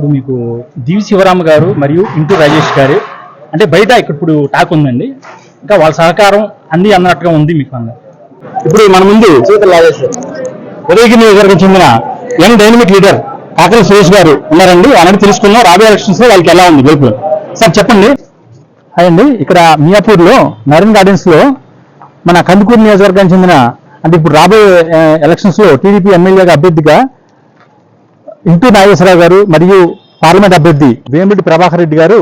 ఇప్పుడు మీకు దివి శివరామ గారు మరియు ఇంటూ రాజేష్ గారు. అంటే బయట ఇక్కడ ఇప్పుడు టాక్ ఉందండి. ఇంకా వాళ్ళ సహకారం అంది అన్నట్టుగా ఉంది మీకు అన్న ఇప్పుడు మన ముందు ఉదయగిరి నియోజకవర్గం చెందిన యంగ్ డైనమిక్ లీడర్ కాకర సురేష్ గారు ఉన్నారండి. అలాంటి తెలుసుకున్నాం. రాబోయే ఎలక్షన్స్లో వాళ్ళకి ఎలా ఉంది గెలుపు? సార్ చెప్పండి. హాయ్ అండి. ఇక్కడ మియాపూర్లో నరేన్ గార్డెన్స్లో మన కందుకూరు నియోజకవర్గానికి చెందిన అంటే ఇప్పుడు రాబోయే ఎలక్షన్స్లో టీడీపీ ఎమ్మెల్యేగా అభ్యర్థిగా ఇంటూ నాగేశ్వరరావు గారు మరియు పార్లమెంట్ అభ్యర్థి వేమిరెడ్డి ప్రభాకర్ రెడ్డి గారు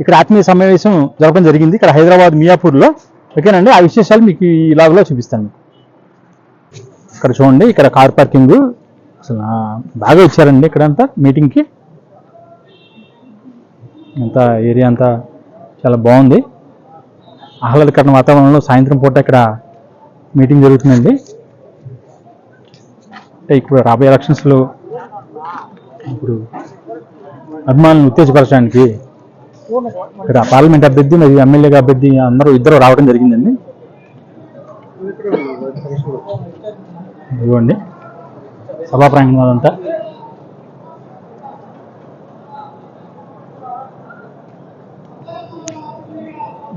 ఇక్కడ ఆత్మీయ సమావేశం జరపడం జరిగింది. ఇక్కడ హైదరాబాద్ మియాపూర్లో. ఓకేనండి? ఆ విశేషాలు మీకు ఈ లాగులో చూపిస్తాను. ఇక్కడ చూడండి ఇక్కడ కార్ పార్కింగ్. అసలు బాగా ఇచ్చారండి ఇక్కడ అంతా మీటింగ్కి. అంతా ఏరియా అంతా చాలా బాగుంది. ఆహ్లాదకరణ వాతావరణంలో సాయంత్రం పూట ఇక్కడ మీటింగ్ జరుగుతుందండి. అంటే ఇప్పుడు రాబోయే ఎలక్షన్స్లో ఇప్పుడు అభిమానులను ఉత్తేజపరచడానికి ఇక్కడ పార్లమెంట్ అభ్యర్థి మరియు ఎమ్మెల్యేగా అభ్యర్థి అందరూ ఇద్దరు రావడం జరిగిందండి. ఇదిగోండి. సభా ప్రాంగణం అంతా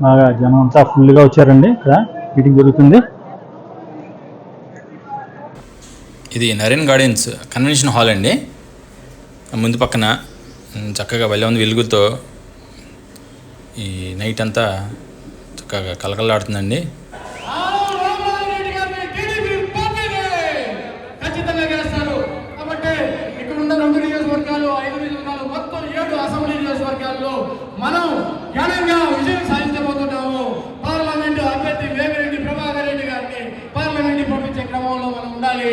బాగా జనం అంతా ఫుల్గా వచ్చారండి. ఇక్కడ మీటింగ్ జరుగుతుంది. ఇది నరేన్ గార్డెన్స్ కన్వెన్షన్ హాల్ అండి. ముందు పక్కన చక్కగా వెళ్ళే ఉంది వెలుగుతో. ఈ నైట్ అంతా చక్కగా కలకలాడుతుందండి మనం గారిని టీడీపీ పార్టీని ఖచ్చితంగా గెలుస్తారు కాబట్టి ఇక్కడ ఉన్న రెండు నియోజకవర్గాలు ఐదు నియోజకవర్గాలు మొత్తం ఏడు అసెంబ్లీ నియోజకవర్గాల్లో మనం ఘనంగా విజయం సాధించబోతున్నాము పార్లమెంటు అభ్యర్థి వేమిరెడ్డి ప్రభాకర్ రెడ్డి గారిని పార్లమెంట్ పంపించే క్రమంలో మనం ఉండాలి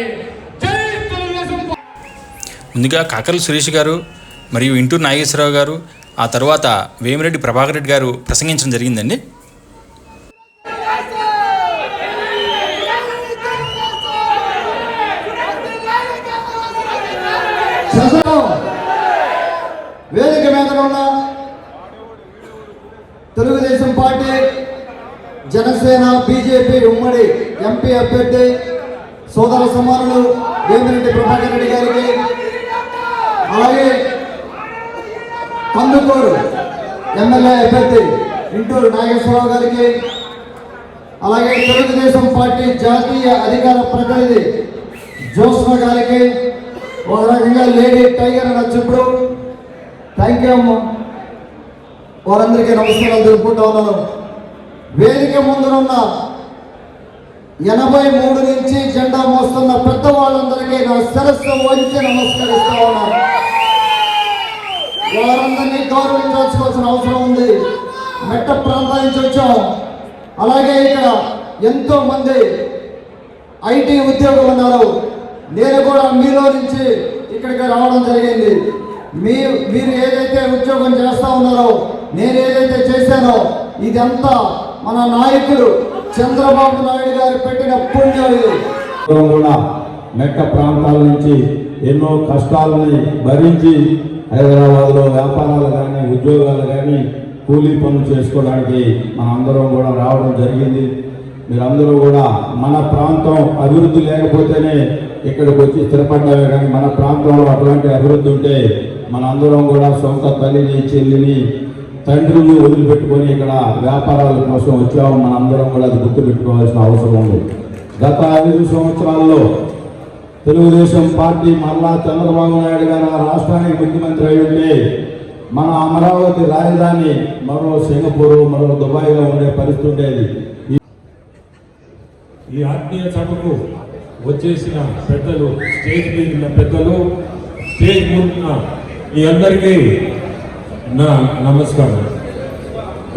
జై తెలుగుదేశం పార్టీ. ముందుగా కాకర్ల సురేష్ గారు మరియు ఇంటూరు నాగేశ్వరరావు గారు ఆ తర్వాత వేమిరెడ్డి ప్రభాకర్ రెడ్డి గారు ప్రసంగించడం జరిగిందండి. వేదిక మీద ఉన్న తెలుగుదేశం పార్టీ జనసేన బీజేపీ ఉమ్మడి ఎంపీ అభ్యర్థి సోదర సమానులు వేమిరెడ్డి ప్రభాకర్ రెడ్డి గారికి అలాగే కందుకూరు ఎమ్మెల్యే అభ్యర్థి ఇంటూరు నాగేశ్వరరావు గారికి అలాగే తెలుగుదేశం పార్టీ జాతీయ అధికార ప్రతినిధి జోస్మ గారికి ఒక రకంగా లేడీ టైగర్ నచ్చిప్పుడు థ్యాంక్ యూ అమ్మ. వారందరికీ నమస్కారాలు తెలుపుకుంటా ఉన్నాను. వేదిక ముందునున్న ఎనభై మూడు నుంచి జెండా మోస్తున్న పెద్దవాళ్ళందరికీ నా శిరస్సు వంచి నమస్కరిస్తా ఉన్నాను. వారందరినీ గౌరవించాల్సుకోవాల్సిన అవసరం ఉంది. మెట్ట ప్రాంతానికి నుంచి వచ్చాం. అలాగే ఇక్కడ ఎంతో మంది ఐటీ ఉద్యోగులు ఉన్నారు. నేను కూడా మీలో నుంచి ఇక్కడికి రావడం జరిగింది. మీ మీరు ఏదైతే ఉద్యోగం చేస్తూ ఉన్నారో నేను ఏదైతే చేశానో ఇదంతా మన నాయకుడు చంద్రబాబు నాయుడు గారు పెట్టిన పుణ్యం ఇది. కూడా మెట్ట ప్రాంతాల నుంచి ఎన్నో కష్టాలని భరించి హైదరాబాద్లో వ్యాపారాలు కానీ ఉద్యోగాలు కానీ కూలీ పనులు చేసుకోవడానికి మనందరం కూడా రావడం జరిగింది. మీరందరూ కూడా మన ప్రాంతం అభివృద్ధి లేకపోతేనే ఇక్కడికి వచ్చి స్థిరపడ్డామే కానీ మన ప్రాంతంలో అటువంటి అభివృద్ధి ఉంటే మనందరం కూడా సొంత తల్లిని చెల్లిని తండ్రిని వదిలిపెట్టుకొని ఇక్కడ వ్యాపారాల కోసం వచ్చాము మనందరం కూడా అది గుర్తుపెట్టుకోవాల్సిన అవసరం ఉంది. గత ఐదు సంవత్సరాల్లో తెలుగుదేశం పార్టీ మళ్ళా చంద్రబాబు నాయుడు గారు ఆ రాష్ట్రానికి ముఖ్యమంత్రి అయి ఉంటే మన అమరావతి రాజధాని మరో సింగపూర్ మరో దుబాయ్లో ఉండే పరిస్థితి ఉండేది. ఈ- ఈ ఆత్మీయ సభకు వచ్చేసిన పెద్దలు స్టేజ్ మీద ఉన్న పెద్దలు స్టేజ్ ముందున్న మీ అందరికీ నా నమస్కారం.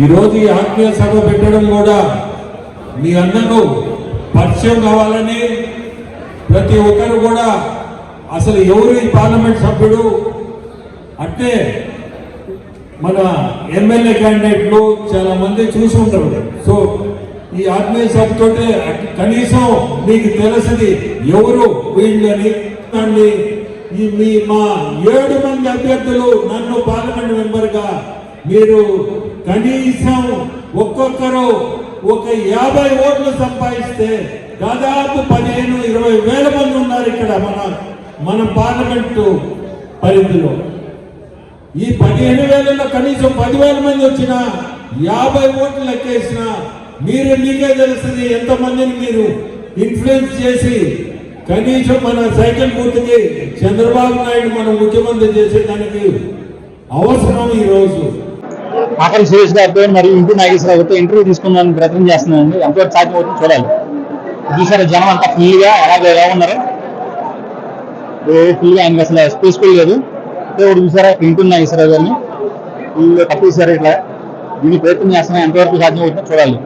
ఈరోజు ఈ ఆత్మీయ సభ పెట్టడం కూడా మీ అందరూ పరిచయం కావాలని ప్రతి ఒక్కరు కూడా అసలు ఎవరు ఈ పార్లమెంట్ సభ్యుడు? అంటే మన ఎమ్మెల్యే క్యాండిడేట్లు చాలా మంది చూసి ఉంటారు. సో ఈ ఆత్మీయ సభతోటే కనీసం మీకు తెలిసింది ఎవరు వీళ్ళని ఈ మీ మా ఏడు మంది అభ్యర్థులు నన్ను పార్లమెంట్ మెంబర్గా మీరు కనీసం ఒక్కొక్కరు ఒక యాభై ఓట్లు సంపాదిస్తే దాదాపు పదిహేను ఇరవై వేల మంది ఉన్నారు ఇక్కడ మన మన పార్లమెంటు పరిధిలో. ఈ పదిహేను వేలలో కనీసం పదివేల మంది వచ్చిన యాభై ఓట్లు లెక్కేసిన మీరు మీకే తెలుస్తుంది ఎంతమందిని మీరు ఇన్ఫ్లుయెన్స్ చేసి కనీసం మన సైకిల్ గుర్తుకి చంద్రబాబు నాయుడు మనం ముఖ్యమంత్రి చేసేదానికి అవసరం ఈ రోజు ఆకలి సురేష్ గారితో మరియు ఇంటి నాగేశ్వరరావుతో ఇంటర్వ్యూ తీసుకుందాం ప్రయత్నం చేస్తున్నానండి ఎంతవరకు సాధ్యం అవుతుంది చూడాలి. చూసారా జనం అంతా ఫుల్గా అలాగే ఎలా ఉన్నారు? ఫుల్గా ఆయనకి అసలు స్పేస్ కూడా లేదు. ఒకటి చూసారా? తింటున్నాయి నాగేశ్వరరావు గారిని ఫుల్ తప్పేశారు ఇట్లా. దీన్ని ప్రయత్నం చేస్తున్నా ఎంతవరకు సాధ్యం అవుతుందో చూడాలి.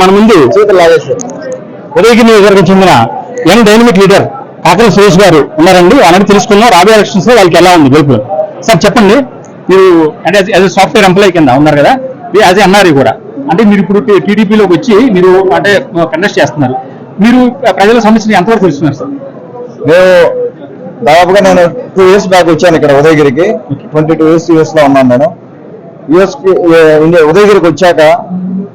మన ముందు ఉదయగిరి నియోజకవర్గం చెందిన young dynamic leader Kakala Suresh garu ఉన్నారండి. అలాంటి తెలుసుకున్నాం. రాబోయే ఎలక్షన్స్లో వాళ్ళకి ఎలా ఉంది గెలుపు? సార్ చెప్పండి. మీరు అంటే యాజ్ సాఫ్ట్వేర్ ఎంప్లాయీ కింద ఉన్నారు కదా. యాజ్ ఎన్ఆర్ఈ కూడా. అంటే మీరు ఇప్పుడు టీడీపీలోకి వచ్చి మీరు అంటే కండక్ట్ చేస్తున్నారు. మీరు ప్రజల సమస్యలు ఎంతవరకు తెలుస్తున్నారు సార్? నేను దాదాపుగా నేను టూ ఇయర్స్ బ్యాక్ వచ్చాను ఇక్కడ ఉదయగిరికి. ట్వంటీ టూ ఇయర్స్ యూఎస్లో ఉన్నాను నేను. యూఎస్ ఇండియా ఉదయగిరికి వచ్చాక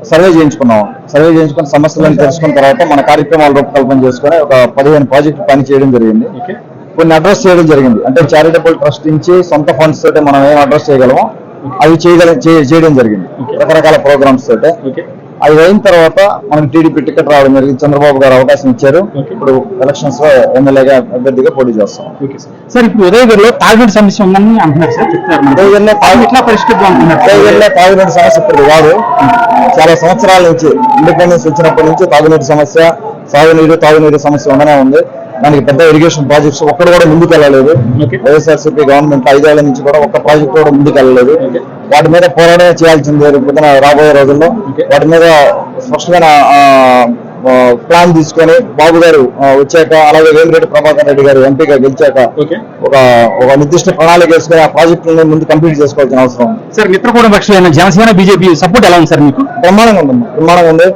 సర్వే చేయించుకున్నాం. సర్వే చేయించుకుని సమస్యలను తెలుసుకున్న తర్వాత మన కార్యక్రమాలు రూపకల్పన చేసుకుని ఒక పదిహేను ప్రాజెక్టులు పని చేయడం జరిగింది. కొన్ని అడ్రస్ చేయడం జరిగింది. అంటే చారిటబుల్ ట్రస్ట్ నుంచి సొంత ఫండ్స్ తోటి మనం ఏం అడ్రస్ చేయగలమో అవి చేయగల చేయడం జరిగింది. రకరకాల ప్రోగ్రామ్స్ తోటి. అది అయిన తర్వాత మనకి టీడీపీ టికెట్ రావడం జరిగింది. చంద్రబాబు గారు అవకాశం ఇచ్చారు. ఇప్పుడు ఎలక్షన్స్లో ఎమ్మెల్యేగా అభ్యర్థిగా పోటీ చేస్తాం. సార్. ఇప్పుడు ఉదయగిరిలో తాగునీటి సమస్య ఉందని అంటున్నారు సార్. చెప్తున్నారు. ఉదయగిరిలో అది ఎట్లా పరిష్కరిద్దాం అంటున్నారు? ఉదయగిరిలో తాగునీటి సమస్య ఇప్పుడు కాదు చాలా సంవత్సరాల నుంచి ఇండిపెండెన్స్ వచ్చినప్పటి నుంచి తాగునీటి సమస్య సాగునీరు తాగునీరు సమస్య ఉండనే ఉంది. దానికి పెద్ద ఇరిగేషన్ ప్రాజెక్ట్స్ ఒక్కడు కూడా ముందుకు వెళ్ళలేదు. వైఎస్ఆర్సీపీ గవర్నమెంట్ ఐదేళ్ళ నుంచి కూడా ఒక్క ప్రాజెక్ట్ కూడా ముందుకు వెళ్ళలేదు. వాటి మీద పోరాటమే చేయాల్సింది రేపొద్దున రాబోయే రోజుల్లో. వాటి మీద స్పష్టమైన ప్లాన్ తీసుకొని బాబు గారు వచ్చాక అలాగే వేమిరెడ్డి ప్రభాకర్ రెడ్డి గారు ఎంపీగా గెలిచాక ఒక ఒక నిర్దిష్ట ప్రణాళిక వేసుకొని ఆ ప్రాజెక్టులను ముందు కంప్లీట్ చేసుకోవాల్సిన అవసరం. సార్ మిత్రకూట పక్షులైన జనసేన బీజేపీ సపోర్ట్ ఎలా ఉంది సార్ మీకు? బ్రహ్మాండంగా ఉంది బ్రహ్మాండంగా ఉంది.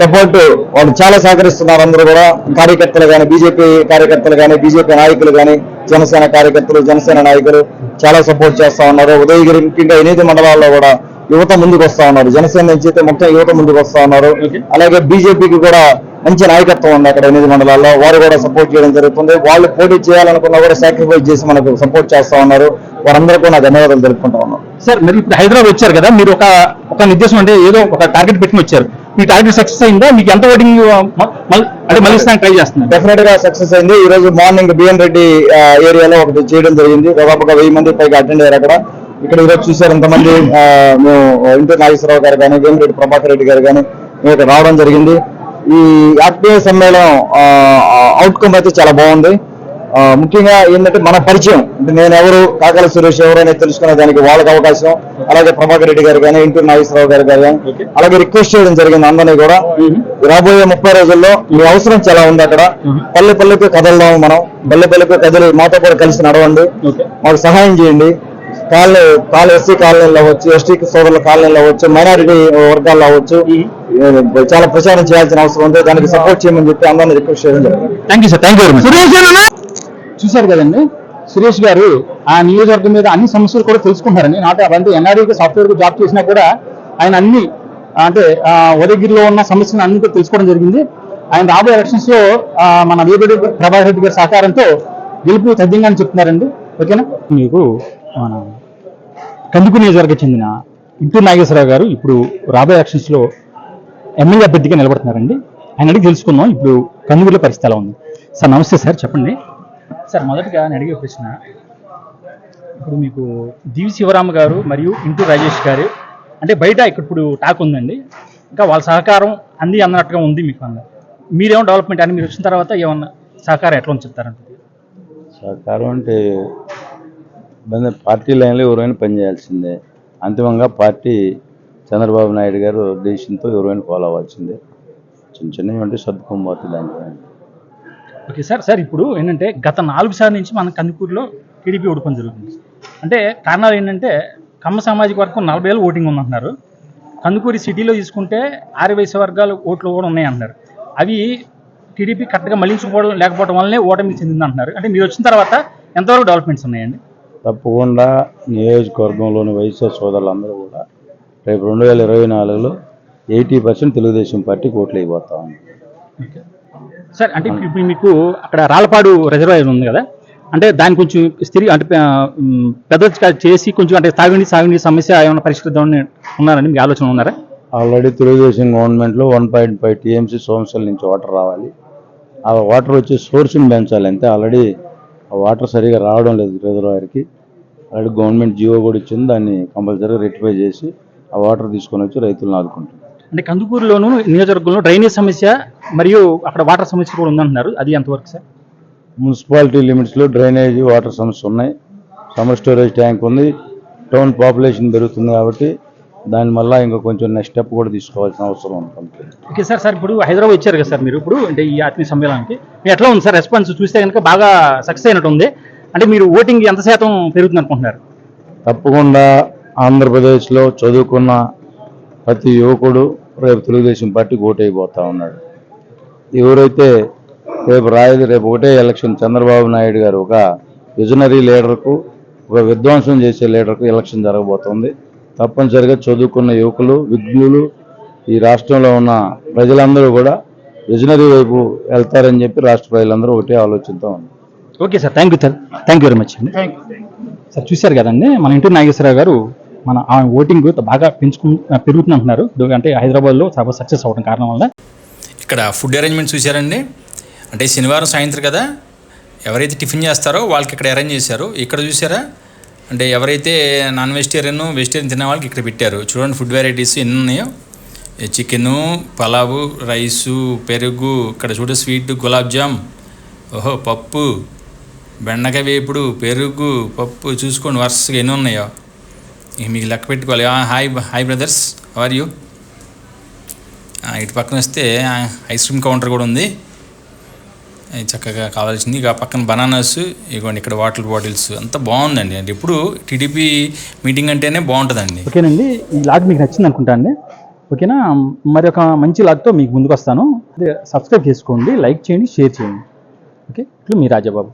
సపోర్ట్ వాళ్ళు చాలా సహకరిస్తున్నారు అందరూ కూడా. కార్యకర్తలు కానీ బీజేపీ కార్యకర్తలు కానీ బీజేపీ నాయకులు కానీ జనసేన కార్యకర్తలు జనసేన నాయకులు చాలా సపోర్ట్ చేస్తా ఉన్నారు. ఉదయగిరి ముఖ్యంగా ఎనిమిది మండలాల్లో కూడా యువత ముందుకు వస్తా ఉన్నారు. జనసేన నుంచి అయితే మొత్తం యువత ముందుకు వస్తా ఉన్నారు. అలాగే బీజేపీకి కూడా మంచి నాయకత్వం ఉంది అక్కడ ఎనిమిది మండలాల్లో. వారు కూడా సపోర్ట్ చేయడం జరుగుతుంది. వాళ్ళు పోటీ చేయాలనుకున్నా కూడా సాక్రిఫైస్ చేసి మనకు సపోర్ట్ చేస్తా ఉన్నారు. వారందరికీ నా ధన్యవాదాలు తెలుపుకుంటా ఉన్నాను. సార్ మరి ఇప్పుడు హైదరాబాద్ వచ్చారు కదా మీరు ఒక ఒక నిర్దేశం అంటే ఏదో ఒక టార్గెట్ పెట్టుకుని వచ్చారు. మీ టార్గెట్ సక్సెస్ అయిందా? మీకు ఎంత ఓటింగ్ అంటే మళ్ళీ ట్రై చేస్తున్నారు? డెఫినెట్గా సక్సెస్ అయింది. ఈ రోజు మార్నింగ్ బిఎన్ రెడ్డి ఏరియాలో ఒకటి చేయడం జరిగింది. దాదాపుగా వెయ్యి మంది పైగా అటెండ్ అయ్యారు అక్కడ. ఇక్కడ ఈరోజు చూసారు ఎంతమంది మేము ఇంటర్ నాగేశ్వరరావు గారు కానీ వేమిరెడ్డి ప్రభాకర్ రెడ్డి గారు కానీ మేము ఇక్కడ రావడం జరిగింది. ఈ ఆత్మీయ సమ్మేళనం అవుట్కమ్ అయితే చాలా బాగుంది. ముఖ్యంగా ఏంటంటే మన పరిచయం. అంటే నేను ఎవరు కాకల సురేష్ ఎవరు అనేది తెలుసుకునే దానికి వాళ్ళకి అవకాశం. అలాగే ప్రభాకర్ రెడ్డి గారు కానీ ఇంటూరు నాగేశ్వరరావు గారు కానీ. అలాగే రిక్వెస్ట్ చేయడం జరిగింది అందరినీ కూడా. రాబోయే ముప్పై రోజుల్లో మీ అవసరం చాలా ఉంది అక్కడ. పల్లె పల్లెకు కదలదాం మనం పల్లె పల్లెకు కదిలి మాతో కూడా కలిసి నడవండి. మాకు సహాయం చేయండి. కాలనీ కాలనీ ఎస్సీ కాలనీలో అవ్వచ్చు ఎస్టీ సోదరుల కాలనీలో అవ్వచ్చు మైనారిటీ వర్గాల్లో అవ్వచ్చు. చాలా ప్రచారం చేయాల్సిన అవసరం ఉంది. దానికి సపోర్ట్ చేయమని చెప్పి అందరిని రిక్వెస్ట్ చేయడం జరిగింది. Thank you sir thank you very much Suresh చూశారు కదండి? సురేష్ గారు ఆ నియోజకవర్గం మీద అన్ని సమస్యలు కూడా తెలుసుకున్నారని నాట్ అంటే ఎన్ఆర్ఈకి సాఫ్ట్వేర్కి జాబ్ చేసినా కూడా ఆయన అన్ని అంటే ఉదయగిరిలో ఉన్న సమస్యలు అన్ని కూడా తెలుసుకోవడం జరిగింది. ఆయన రాబోయే ఎలక్షన్స్లో మన వేబడి ప్రభాకర్ రెడ్డి గారి సహకారంతో గెలుపు తథ్యంగా అని చెప్తున్నారండి. ఓకేనా? మీకు మన కందుకు నియోజకవర్గం చెందిన ఇంటూరు నాగేశ్వరరావు గారు ఇప్పుడు రాబోయే ఎలక్షన్స్లో ఎమ్మెల్యే అభ్యర్థిగా నిలబడుతున్నారండి. ఆయన అడిగి తెలుసుకుందాం. ఇప్పుడు కందుకూరులో పరిస్థితి ఎలా ఉంది? సార్ నమస్తే సార్ చెప్పండి. సార్ మొదటగా నేను అడిగే ప్రశ్న ఇప్పుడు మీకు దివి శివరామ గారు మరియు ఇంటూ రాజేష్ గారు అంటే బయట ఇక్కడ ఇప్పుడు టాక్ ఉందండి ఇంకా వాళ్ళ సహకారం అంది అన్నట్టుగా ఉంది మీకు అన్న మీరేమో డెవలప్మెంట్ అని మీరు వచ్చిన తర్వాత ఏమన్నా సహకారం ఎట్లా చెప్తారంటే. సహకారం అంటే పార్టీ లైన్లో ఎవరైనా పనిచేయాల్సిందే అంతిమంగా పార్టీ చంద్రబాబు నాయుడు గారు దేశంతో ఎవరైనా ఫాలో అవ్వాల్సిందే. చిన్న చిన్నవి అంటే సర్దుకొని దాంట్లో ఓకే సార్ సార్ ఇప్పుడు ఏంటంటే గత నాలుగు సార్లు నుంచి మన కందుకూరులో టీడీపీ ఓడిపోవడం జరుగుతుంది. అంటే కారణాలు ఏంటంటే కమ్మ సామాజిక వర్గం నలభై ఏళ్ళు ఓటింగ్ ఉందంటున్నారు. కందుకూరి సిటీలో తీసుకుంటే ఆరు వయసు వర్గాలు ఓట్లు కూడా ఉన్నాయి అంటున్నారు అవి టీడీపీ కరెక్ట్గా మళ్ళించుకోవడం లేకపోవడం వల్లనే ఓటమి చెందింది అంటున్నారు అంటే మీరు వచ్చిన తర్వాత ఎంతవరకు డెవలప్మెంట్స్ ఉన్నాయండి? తప్పకుండా నియోజకవర్గంలోని వైఎస్ఆర్ సోదరులందరూ కూడా రేపు రెండు వేల ఇరవై నాలుగులో ఎయిటీ పర్సెంట్ తెలుగుదేశం పార్టీకి ఓట్లు అయిపోతా ఉంది సార్ అంటే ఇప్పుడు మీకు అక్కడ రాళ్ళపాడు రిజర్వాయర్ ఉంది కదా? అంటే దాన్ని కొంచెం స్థిరి అంటే పెద్ద చేసి కొంచెం అంటే తాగునీటి సాగునీటి సమస్య ఏమైనా పరిష్కరిద్దామని ఉన్నారండి? మీకు ఆలోచన ఉన్నారా? ఆల్రెడీ తెలుగుదేశం గవర్నమెంట్లో one point five TMC Somasila నుంచి వాటర్ రావాలి. ఆ వాటర్ వచ్చి సోర్స్ని పెంచాలి అంతే. ఆల్రెడీ ఆ వాటర్ సరిగా రావడం లేదు రిజర్వాయర్కి. ఆల్రెడీ గవర్నమెంట్ జియో కూడా ఇచ్చింది. దాన్ని కంపల్సరీగా రెక్టిఫై చేసి ఆ వాటర్ తీసుకొని వచ్చి రైతులను ఆదుకుంటుంది. అంటే కందుకూరులోను నియోజకవర్గంలో డ్రైనేజ్ సమస్య మరియు అక్కడ వాటర్ సమస్య కూడా ఉందంటున్నారు. అది ఎంతవరకు సార్? మున్సిపాలిటీ లిమిట్స్లో డ్రైనేజ్ వాటర్ సమస్య ఉన్నాయి. సమ్మర్ స్టోరేజ్ ట్యాంక్ ఉంది. టౌన్ పాపులేషన్ పెరుగుతుంది కాబట్టి దాని వల్ల ఇంకా కొంచెం నెక్స్ట్ స్టెప్ కూడా తీసుకోవాల్సిన అవసరం ఉంటుంది ఓకే సార్ సార్ ఇప్పుడు హైదరాబాద్ వచ్చారు కదా సార్ మీరు ఇప్పుడు అంటే ఈ ఆత్మీయ సమ్మేళనానికి. మీరు ఎట్లా ఉంది సార్ రెస్పాన్స్ చూస్తే కనుక బాగా సక్సెస్ అయినట్టు ఉంది. అంటే మీరు ఓటింగ్ ఎంత శాతం పెరుగుతుంది అనుకుంటున్నారు? తప్పకుండా ఆంధ్రప్రదేశ్లో చదువుకున్న ప్రతి యువకుడు రేపు తెలుగుదేశం పార్టీకి ఓటు అయిపోతా ఉన్నాడు. ఎవరైతే రేపు రాయదు రేపు ఒకటే ఎలక్షన్ చంద్రబాబు నాయుడు గారు ఒక విజనరీ లీడర్కు ఒక విధ్వంసం చేసే లీడర్కు ఎలక్షన్ జరగబోతోంది. తప్పనిసరిగా చదువుకున్న యువకులు విఘ్నులు ఈ రాష్ట్రంలో ఉన్న ప్రజలందరూ కూడా విజనరీ వైపు వెళ్తారని చెప్పి రాష్ట్ర ప్రజలందరూ ఒకటే ఆలోచిస్తూ ఉన్నారు. Okay sir thank you sir. Thank you very much అండి. సార్ చూశారు కదండి మన ఇంటి నాగేశ్వరరావు గారు మన ఆ ఓటింగ్ బాగా పెంచుకు పెరుగుతుంది అంటున్నారు. అంటే హైదరాబాద్లో చాలా సక్సెస్ అవ్వడం కారణం వల్ల. ఇక్కడ ఫుడ్ అరేంజ్మెంట్ చూశారండి. అంటే శనివారం సాయంత్రం కదా ఎవరైతే టిఫిన్ చేస్తారో వాళ్ళకి ఇక్కడ అరేంజ్ చేశారు. ఇక్కడ చూసారా అంటే ఎవరైతే నాన్ వెజిటేరియన్ వెజిటేరియన్ తినే వాళ్ళకి ఇక్కడ పెట్టారు. చూడండి ఫుడ్ వెరైటీస్ ఎన్ని ఉన్నాయో. చికెను పలావు రైసు పెరుగు ఇక్కడ చూడు స్వీట్ గులాబ్ జామ్. ఓహో పప్పు. బెండకాయ వేపుడు పెరుగు పప్పు. చూసుకోండి వరుసగా ఎన్ని ఉన్నాయో. మీకు లెక్క పెట్టుకోవాలి. Hi hi brothers. Are you ఇటు పక్కన వస్తే ఐస్ క్రీమ్ కౌంటర్ కూడా ఉంది. చక్కగా కావాల్సింది. ఇక పక్కన బనానాస్ ఇగోండి ఇక్కడ వాటర్ బాటిల్స్. అంతా బాగుందండి. అంటే ఇప్పుడు టీడీపీ మీటింగ్ అంటేనే బాగుంటుందండి. ఓకేనండి. ఈ లాగ్ మీకు నచ్చింది అనుకుంటా అండి. ఓకేనా? మరి ఒక మంచి లాగ్తో మీకు ముందుకు వస్తాను సబ్స్క్రైబ్ చేసుకోండి లైక్ చేయండి షేర్ చేయండి. ఓకే? ఇట్లు మీ రాజాబాబు.